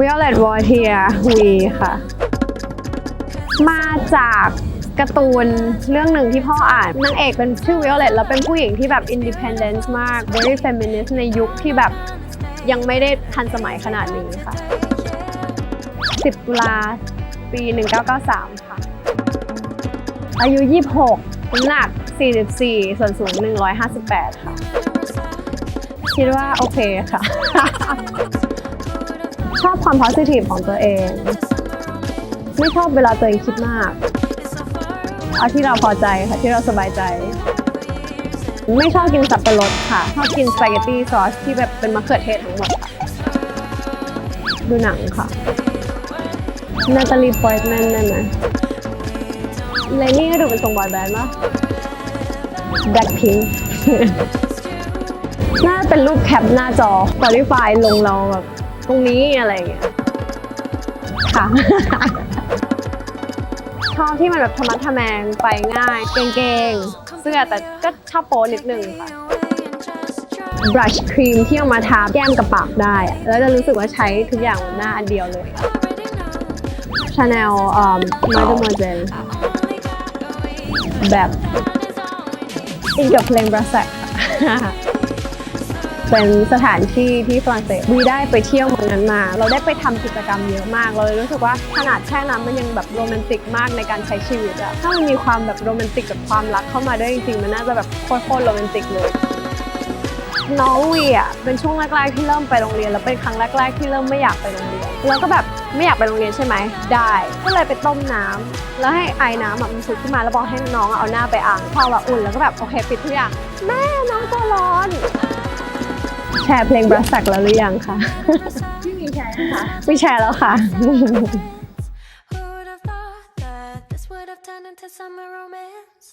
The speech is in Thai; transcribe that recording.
Violet Voltaire วีค่ะ มาจากการ์ตูนเรื่องหนึ่งที่พ่ออ่านนางเอกเป็นชื่อ Violet แล้วเป็นผู้หญิงที่แบบ independent มาก very feminist ในยุคที่แบบยังไม่ได้ทันสมัยขนาดนี้ค่ะ 10ตุลาปี 1993 ค่ะ อายุ 26น้ำหนัก 44 ส่วนสูง 158 ค่ะ คิดว่าโอเคค่ะ อบความ positive ของตัวเอง ไม่ชอบเวลาตัวเองคิดมาก เอาที่เราพอใจค่ะที่เราสบายใจ ไม่ชอบกินสับปะรดค่ะ ชอบกินสปาเกตตี้ซอสที่แบบเป็นมะเขือเทศทั้งหมดค่ะดูหนังค่ะนาตาลีพอยต์แมนได้ไหมเลนี่ก็ดูเป็นทรงบอยแบนด์ปะแบล็คพิงน่าจะเป็นรูปแคปหน้าจอ Spotify ลงเราแบบ ตรงนี้อะไรอย่างเงี้ยค่ะ ชอบที่มันแบบธรรมะทะแมงไปง่ายเก่งๆเสื้อแต่ก็ชอบโป๊นิดนึงค่ะบรัชครีมที่เอามาทาแก้มกับปากได้อะแล้วจะรู้สึกว่าใช้ทุกอย่างบนหน้าอันเดียวเลยชาแนลเอ่อมาดมเจนแบบอินกับเพลงบรัสแซกค่ะ เป็นสถานที่ที่ฝรั่งเศสวีได้ไปเที่ยวเมืองนั้นมา เราได้ไปทำกิจกรรมเยอะมาก เราเลยรู้สึกว่าขนาดแค่นั้นมันยังแบบโรแมนติกมากในการใช้ชีวิตอะถ้ามันมีความแบบโรแมนติกกับความรักเข้ามาด้วยจริงๆมันน่าจะแบบโคตรโรแมนติกเลยน้องวีอะเป็นช่วงแรกๆที่เริ่มไปโรงเรียนแล้วเป็นครั้งแรกๆที่เริ่มไม่อยากไปโรงเรียนแล้วก็แบบไม่อยากไปโรงเรียนใช่ไหมได้ ก็เลยไปต้มน้ำแล้วให้ไอ้น้ำอะมันผุดขึ้นมาแล้วบอกให้น้องเอาหน้าไปอ่างพอแบบอุ่นแล้วก็แบบโอเคปิดทุกอย่างแม่น้องตัวร้อน แชร์เพลงบรัสสักแล้วหรือยังคะพี่มีแชร์นะคะไม่แชร์แล้วค่ะ Who would have thought that this would have turned into summer romance?